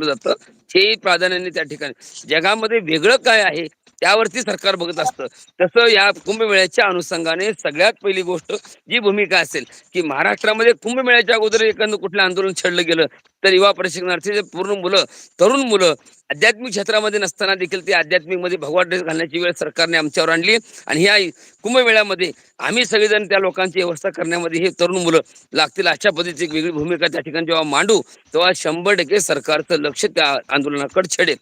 म्हटलं जातं हे प्राधान्याने त्या ठिकाणी. जगामध्ये वेगळं काय आहे? त्यावरती सरकार बघत असतं. तसं या कुंभमेळ्याच्या अनुषंगाने सगळ्यात पहिली गोष्ट जी भूमिका असेल की महाराष्ट्रामध्ये कुंभमेळ्याच्या अगोदर एखादं कुठलं आंदोलन छेडलं गेलं तर युवा प्रशिक्षणार्थी पूर्ण मुलं तरुण मुलं आध्यात्मिक क्षेत्रामध्ये नसताना देखील ते आध्यात्मिकमध्ये भगवा ड्रेस घालण्याची वेळ सरकारने आमच्यावर आणली. आणि ह्या कुंभमेळ्यामध्ये आम्ही सगळेजण त्या लोकांची व्यवस्था करण्यामध्ये हे तरुण मुलं लागतील अशा पद्धतीची एक वेगळी भूमिका त्या ठिकाणी जेव्हा मांडू तेव्हा शंभर टक्के सरकारचं लक्ष त्या आंदोलनाकडे छेडेल.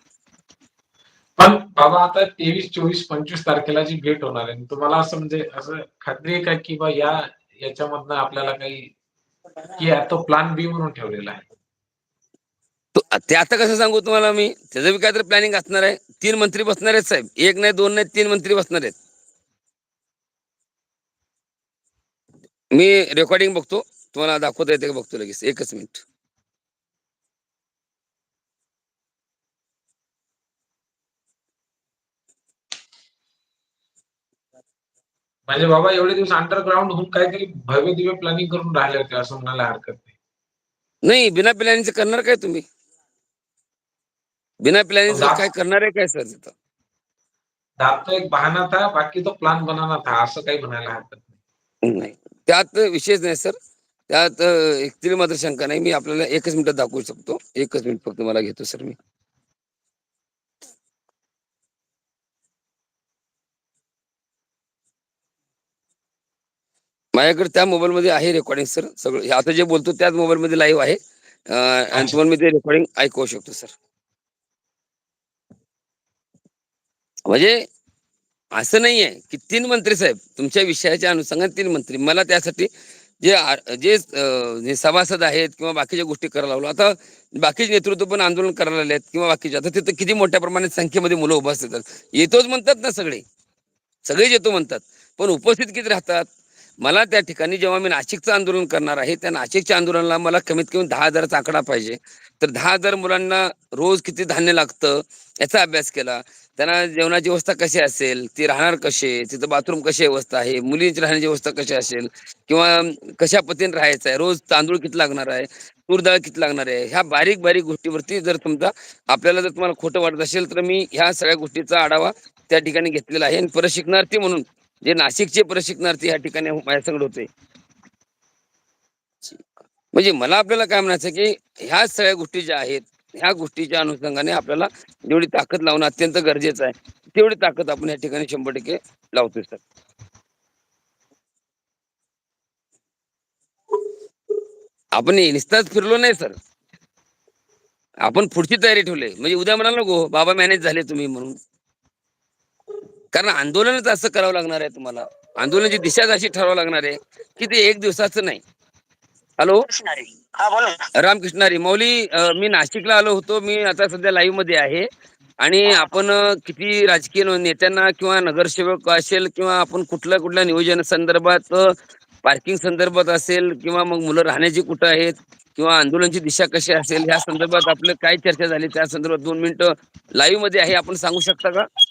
पण बाबा आता तेवीस चोवीस पंचवीस तारखेला जी भेट होणार आहे तुम्हाला असं म्हणजे असं खात्री आहे का की बा या याच्यामधनं आपल्याला काही की तो प्लॅन बी म्हणून ठेवलेला आहे? ते आता कसं सांगू तुम्हाला मी? त्याचं बी काहीतरी प्लॅनिंग असणार आहे. तीन मंत्री बसणार आहेत साहेब. एक नाही दोन नाही तीन मंत्री बसणार आहेत. मी रेकॉर्डिंग बघतो. तुम्हाला दाखवता येते का बघतो लगेच? एकच मिनिट म्हणजे बाबा एवढे दिवस अंडरग्राऊंड होऊन काहीतरी भव्य दिव्य प्लॅनिंग करून राहिले होते असं म्हणायला हरकत नाही. नाही बिना प्लॅनिंगचं करणार काय तुम्ही? बिना प्लॅनिंगचं दा- काय करणार आहे काय सर तिथं? दाब तो एक बहाना था बाकी तो प्लान बनाना था असं काही म्हणायला हरकत नाही. नाही. त्यात विशेष नाही सर. त्यात अं, एक तरी मात्र शंका नाही. मी आपल्याला एकच मिनिटात दाखवू शकतो. एकच मिनिट फक्त मला घेतो सर मी. माझ्याकडे त्या मोबाईल मध्ये आहे रेकॉर्डिंग सर सगळं आता जे बोलतो त्याच मोबाईल मध्ये लाईव्ह आहे आणि. तुम्हाला मी ते रेकॉर्डिंग ऐकवू शकतो सर म्हणजे असं नाहीये की तीन मंत्री साहेब तुमच्या विषयाच्या अनुषंगाने तीन मंत्री. मला त्यासाठी जे जे सभासद आहेत किंवा बाकीच्या गोष्टी करायला लावलो. आता बाकीचे नेतृत्व पण आंदोलन करायला लागले आहेत किंवा बाकीचे. आता तिथं किती मोठ्या प्रमाणात संख्येमध्ये मुलं उपस्थित असतात. येतोच म्हणतात ना सगळे. सगळेच येतो म्हणतात. पण उपस्थित किती राहतात? मला त्या ठिकाणी जेव्हा मी नाशिकचं आंदोलन करणार आहे त्या नाशिकच्या आंदोलनाला मला कमीत कमी दहा हजाराचा आकडा पाहिजे. तर दहा हजार मुलांना रोज किती धान्य लागतं याचा अभ्यास केला. त्यांना जेवणाची व्यवस्था कशी असेल ती राहणार कसे तिथं बाथरूम कशी व्यवस्था आहे मुलींची राहण्याची व्यवस्था कशी असेल किंवा कशा पद्धतीने राहायचं आहे रोज तांदूळ किती लागणार आहे तूर डाळ किती लागणार आहे ह्या बारीक बारीक गोष्टीवरती जर समजा आपल्याला जर तुम्हाला खोटं वाटत असेल तर मी ह्या सगळ्या गोष्टीचा आढावा त्या ठिकाणी घेतलेला आहे. आणि प्रशिक्षणार्थी म्हणून जे नाशिकचे प्रशिक्षणार्थी या ठिकाणी माझ्यासंगड होते. म्हणजे मला आपल्याला काय म्हणायचं की ह्या सगळ्या गोष्टी ज्या आहेत ह्या गोष्टीच्या अनुषंगाने आपल्याला जेवढी ताकद लावणं अत्यंत गरजेचं आहे तेवढी ताकद आपण या ठिकाणी शंभर टक्के लावतोय सर. आपण नुसताच फिरलो नाही सर. आपण पुढची तयारी ठेवली. म्हणजे उद्या म्हणाल नको बाबा मॅनेज झाले तुम्ही म्हणून. कारण आंदोलनच असं करावं लागणार आहे तुम्हाला. आंदोलनाची दिशाच अशी ठरवावं लागणार आहे की ते एक दिवसाचं नाही. हॅलो हा. रामकृष्णारी. मौली अ, मी नाशिकला आलो होतो. मी आता सध्या लाईव्हमध्ये आहे. आणि आपण अ, किती राजकीय नेत्यांना किंवा नगरसेवक असेल किंवा आपण कुठल्या कुठल्या नियोजन संदर्भात पार्किंग संदर्भात असेल किंवा मग मुलं राहण्याची कुठं आहेत किंवा आंदोलनाची दिशा कशी असेल ह्या संदर्भात आपलं काय चर्चा झाली त्या संदर्भात दोन मिनिटं लाईव्हमध्ये आहे. आपण सांगू शकता का? ये,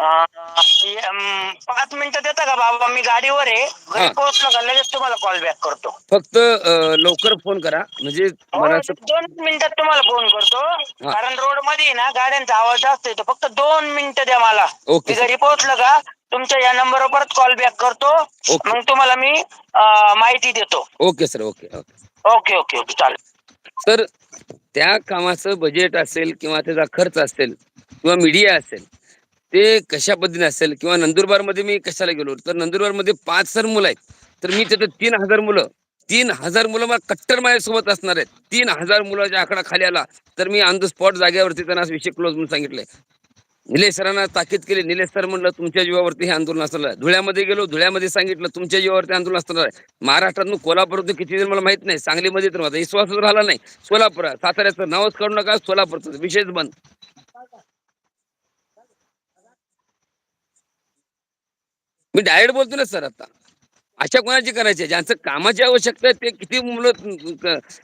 पाच मिनिटं देता का बाबा? मी गाडीवर आहे. घरी हा. पोहोचलो का? लगेच तुम्हाला कॉल बॅक करतो. फक्त अ, लवकर फोन करा. म्हणजे हो मला असं दोन मिनिटात तुम्हाला फोन करतो. कारण रोडमध्ये आहे ना गाड्यांचा आवाज जास्त येतो. फक्त दोन मिनिटं द्या मला. ओके मी घरी पोहोचलो का? तुमच्या या नंबरवर परत कॉल बॅक करतो. ओके. मग तुम्हाला मी अं, माहिती देतो. Okay sir. Okay okay. Okay okay okay. चालेल. तर त्या कामाचं बजेट असेल किंवा त्याचा खर्च असेल किंवा मीडिया असेल ते कशा पद्धतीने असेल किंवा नंदुरबारमध्ये मी कशाला गेलो? तर नंदुरबारमध्ये पाच हजार मुलं आहेत. तर मी तिथं तीन हजार मुलं तीन हजार मुलं मला कट्टर माझ्यासोबत असणार आहेत. तीन हजार मुलाच्या आकडा खाली आला तर मी ऑन द स्पॉट जागेवरती त्यांना विषय क्लोज म्हणून सांगितले. निलेश सरांना ताकीद केली. निलेश सर म्हणलं तुमच्या जीवावरती हे आंदोलन असणार आहे. धुळ्यामध्ये गेलो. धुळ्यामध्ये सांगितलं तुमच्या जीवावरती आंदोलन असणार आहे. महाराष्ट्रातून कोल्हापूरातून किती जण मला माहीत नाही. सांगलीमध्ये तर माझा विश्वासच राहिला नाही. सोलापूर साताऱ्याचं नावच काढू नका. सोलापूरचं विशेष बंद. मी डायरेक्ट बोलतो ना सर आता. अशा कोणाची करायची ज्यांचं कामाची आवश्यकता आहे ते किती मुलं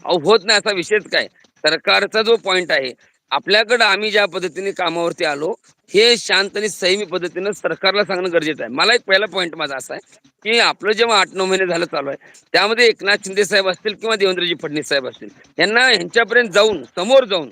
होत नाही असा विषयच काय? सरकारचा जो पॉइंट आहे आपल्याकडं आम्ही ज्या पद्धतीने कामावरती आलो हे शांत आणि संयमी पद्धतीनं सरकारला सांगणं गरजेचं आहे. मला एक पहिला पॉईंट माझा असा आहे की आपलं जेव्हा आठ नऊ महिने झालं चालू आहे त्यामध्ये एकनाथ शिंदे साहेब असतील किंवा देवेंद्रजी फडणवीस साहेब असतील यांना ह्यांच्यापर्यंत जाऊन समोर जाऊन